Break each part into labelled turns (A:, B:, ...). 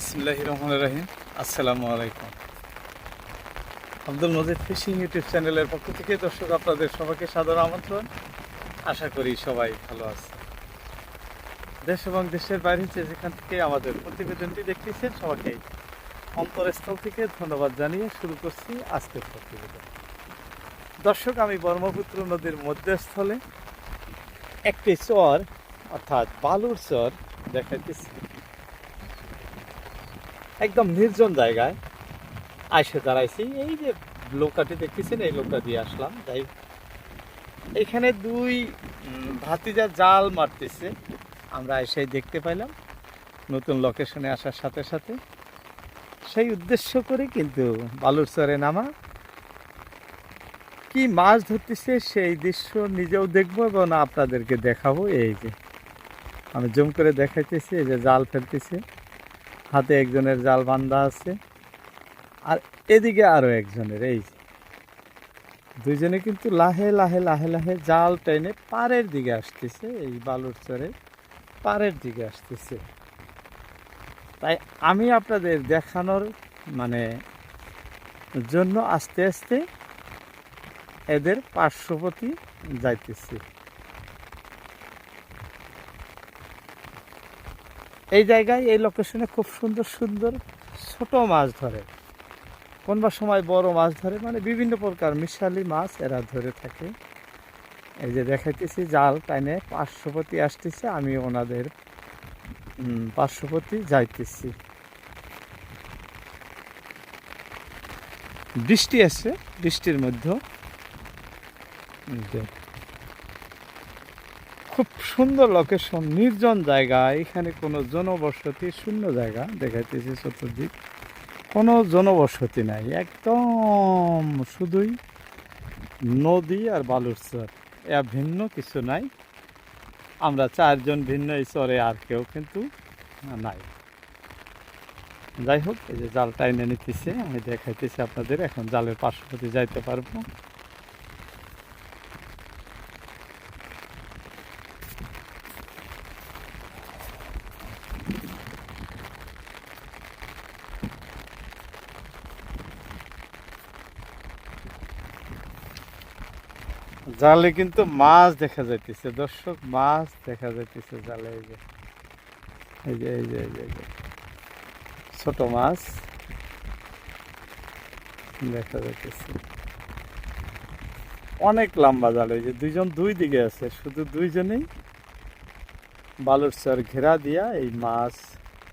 A: বিসমুল্লাহ রহমান রাহিম। আসসালামু আলাইকুম। আব্দুল মজিদ ফিশিং ইউটিউব চ্যানেলের পক্ষ থেকে দর্শক আপনাদের সবাইকে সাদর আমন্ত্রণ। আশা করি সবাই ভালো আছে দেশ এবং দেশের বাইরে যেখান থেকে আমাদের প্রতিবেদনটি দেখতেছেন, সবাইকে অন্তরস্থল থেকে ধন্যবাদ জানিয়ে শুরু করছি আজকের প্রতিবেদন। দর্শক, আমি ব্রহ্মপুত্র নদীর মধ্যস্থলে একটি চর, অর্থাৎ বালুর চর, দেখাইতেছি। একদম নির্জন জায়গায় আইসে দাঁড়াইছি। এই যে নৌকাটি দেখতেছেন, এই লোকটা দিয়ে আসলাম। যাই। এখানে দুই ভাতিজা জাল মারতেছে। আমরা এসে দেখতে পাইলাম নতুন লোকেশনে আসার সাথে সাথে। সেই উদ্দেশ্য করে কিন্তু বালুরচরে নামা। কি মাছ ধরতেছে সেই দৃশ্য নিজেও দেখব এবং আপনাদেরকে দেখাবো। এই যে, আমি জুম করে দেখাইতেছি, এই যে জাল ফেলতেছে। হাতে একজনের জাল বান্ধা আছে। আর এদিকে আরও একজনের, এই দুইজনে কিন্তু লাহে লাহে লাহে লাহে জাল টেনে পাড়ের দিকে আসতেছে, এই বালুর চরে পাড়ের দিকে আসতেছে। তাই আমি আপনাদের দেখানোর মানে জন্য আস্তে আস্তে এদের পার্শ্ববর্তী যাইতেছি। এই জায়গায়, এই লোকেশনে খুব সুন্দর সুন্দর ছোট মাছ ধরে। কোনবা সময় বড় মাছ ধরে মানে বিভিন্ন প্রকার মিশালি মাছ এরা ধরে থাকে। এই যে দেখাইতেছি, জাল টাইনে পার্শ্বপতি আসতেছে, আমি ওনাদের পার্শ্বপতি যাইতেছি। বৃষ্টি আছে, বৃষ্টির মধ্যে খুব সুন্দর লোকেশন নির্জন জায়গা। এখানে কোনো জনবসতি, শূন্য জায়গা দেখাইতেছি চতুর্দিক। কোনো জনবসতি নাই, একদম শুধুই নদী আর বালুর চর। এর ভিন্ন কিছু নাই। আমরা চারজন ভিন্ন এই চরে আর কেউ কিন্তু নাই। যাই হোক, এই যে জাল টাইনে নিতেছে, আমি দেখাইতেছি আপনাদের, এখন জালের পার্শ্ববর্তী যাইতে পারব। জালে কিন্তু মাছ দেখা যাইতেছে। দর্শক মাছ দেখা যাইতেছে জালে এই যে। এই যে এই যে এই যে, ছোট মাছ দেখা যাইতেছে। অনেক লম্বা জাল এই যে দুইজন দুই দিকে আছে শুধু দুইজনেই বালুর চর ঘেরা দিয়া এই মাছ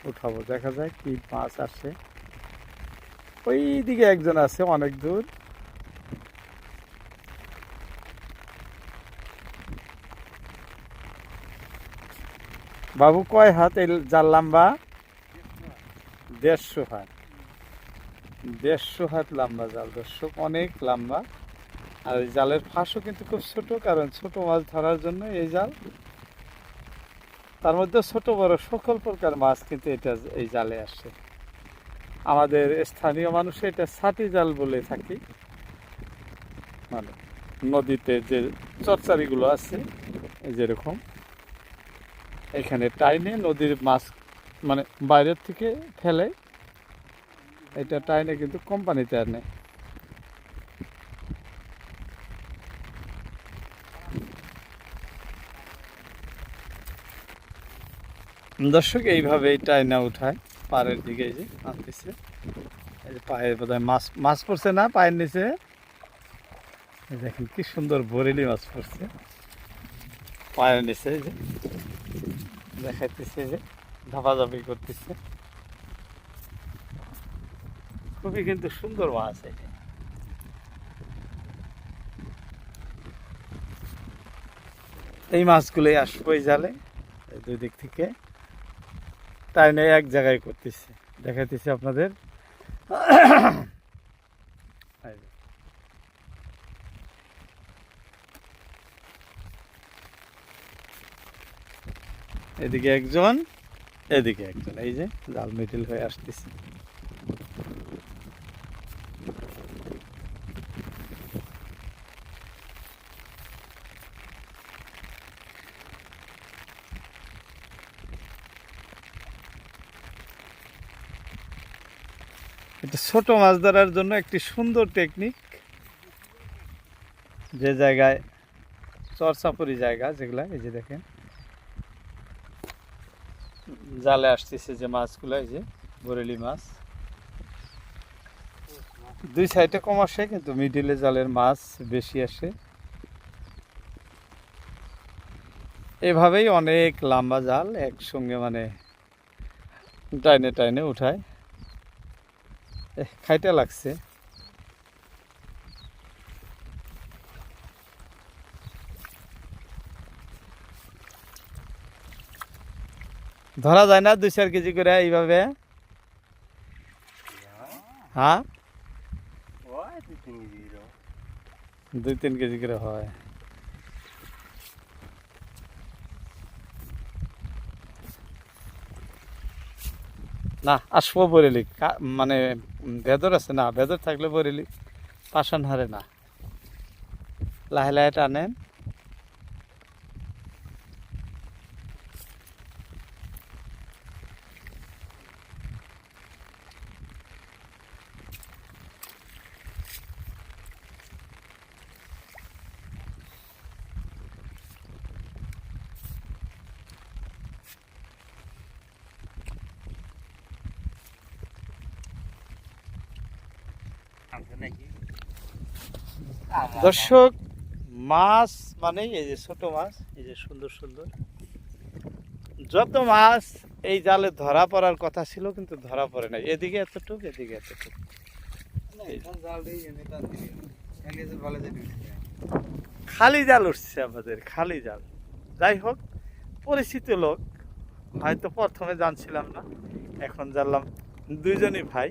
A: উঠাবো। দেখা যায় কি মাছ আসে। ওই দিকে একজন আছে অনেক দূর। বাবু কয় হাত এই জাল লম্বা? দেড়শো হাত। দেড়শো হাত লম্বা জাল। দর্শক, অনেক লম্বা। আর এই জালের ফাঁসও কিন্তু খুব ছোট, কারণ ছোট মাছ ধরার জন্য এই জাল। তার মধ্যে ছোট বড় সকল প্রকার মাছ কিন্তু এটা এই জালে আসে। আমাদের স্থানীয় মানুষ এটা ছাটি জাল বলে থাকি। মানে নদীতে যে চরচারিগুলো আছে, যেরকম এখানে টাইনে নদীর মাছ মানে বাইরের থেকে ফেলে। এটা টাইনে কিন্তু কোম্পানিতে আর নেই দর্শক, এইভাবে এই টাইনা উঠায়, পাড়ের দিকে যে আনতেছে। এই যে পায়ে বোধহয় মাছ মাছ পড়ছে না, পায়ের নিচে। দেখেন কি সুন্দর বরেলি মাছ পড়ছে। পায়ের নিচে যে। দেখাইতেছে যে ধাপাধাপি করতেছে। খুবই কিন্তু সুন্দর মাছ এটা। এই মাছগুলোই আসব এই জালে দুই দিক থেকে। তাই নিয়ে এক জায়গায় করতেছে। দেখাইতেছি আপনাদের। এদিকে একজন এদিকে একজন। এই যে, জাল মিডিল হয়ে আসতেছে। এটা ছোট মাছ ধরার জন্য একটি সুন্দর টেকনিক যে জায়গায় চরচাপরি জায়গা যেগুলা, এই যে দেখেন। জালে আসতেছে যে মাছগুলো, এই যে বরেলি মাছ। দুই সাইডে কম আসে, কিন্তু মিডিলে জালের মাছ বেশি আসে। এভাবেই অনেক লম্বা জাল একসঙ্গে মানে টাইনে টাইনে উঠায়। খাইতে লাগছে। ধরা যায় না দুই চার কেজি করে এইভাবে। হ্যাঁ?
B: দুই তিন কেজি
A: করে। হয়। না আসব বরেলি মানে ভেদর আছে না ভেদর থাকলে বরেলি পাশান হারে না। লাহে লাহে টানেন। দর্শক, মাছ মানে এই যে ছোট মাছ, এই যে সুন্দর সুন্দর। যত মাছ এই জালে ধরা পড়ার কথা ছিল, কিন্তু ধরা পড়ে নাই। এদিকে এতটুক এদিকে এতটুক।
B: খালি
A: জাল উঠছে আমাদের, খালি জাল। যাই হোক, পরিচিত লোক, হয়তো প্রথমে জানছিলাম না, এখন জানলাম দুইজনই ভাই।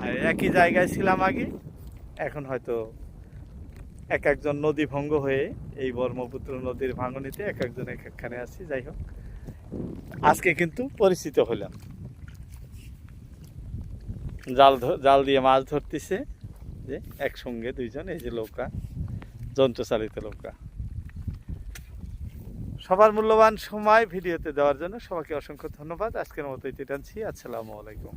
A: আর একই জায়গায় ছিলাম আগে, এখন হয়তো এক একজন নদী ভঙ্গ হয়ে এই ব্রহ্মপুত্র নদীর ভাঙনিতে এক একজন এক একখানে আছি, যাই হোক। আজকে কিন্তু পরিচিত হলাম। জাল জাল দিয়ে মাছ ধরতেছে যে একসঙ্গে দুইজন, এই যে নৌকা যন্ত্রচালিত নৌকা সবার মূল্যবান সময় ভিডিওতে দেওয়ার জন্য সবাইকে অসংখ্য ধন্যবাদ। আজকের মতো এটি টানছি। আসসালামু আলাইকুম।